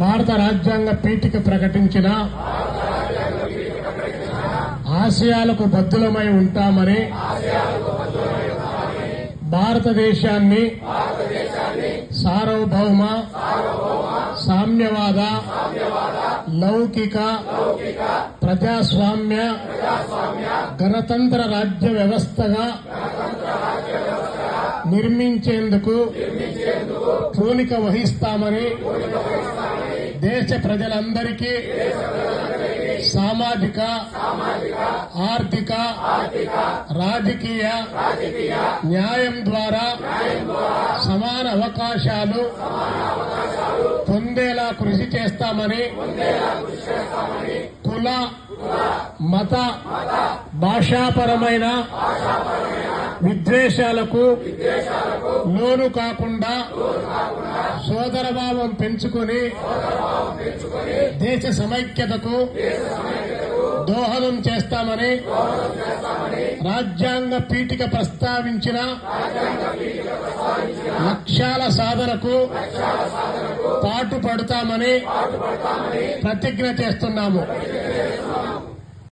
భారత రాజ్యాంగ పీఠిక ప్రకటించిన ఆశయాలకు బద్దులమై ఉంటామని భారతదేశాన్ని సార్వభౌమ సామ్యవాద లౌకిక ప్రజాస్వామ్య గణతంత్ర రాజ్య వ్యవస్థగా నిర్మించేందుకు పూనిక వహిస్తామని దేశ ప్రజలందరికీ సామాజిక ఆర్థిక రాజకీయ న్యాయం ద్వారా సమాన అవకాశాలు పొందేలా కృషి చేస్తామని కుల మత భాషాపరమైన విద్వేషాలకు లోను కాకుండా సోదరభావం పెంచుకుని దేశ సమైక్యతకు దోహదం చేస్తామని రాజ్యాంగ పీఠిక ప్రస్తావించిన లక్ష్యాల సాధనకు పాటుపడతామని ప్రతిజ్ఞ చేస్తున్నాము.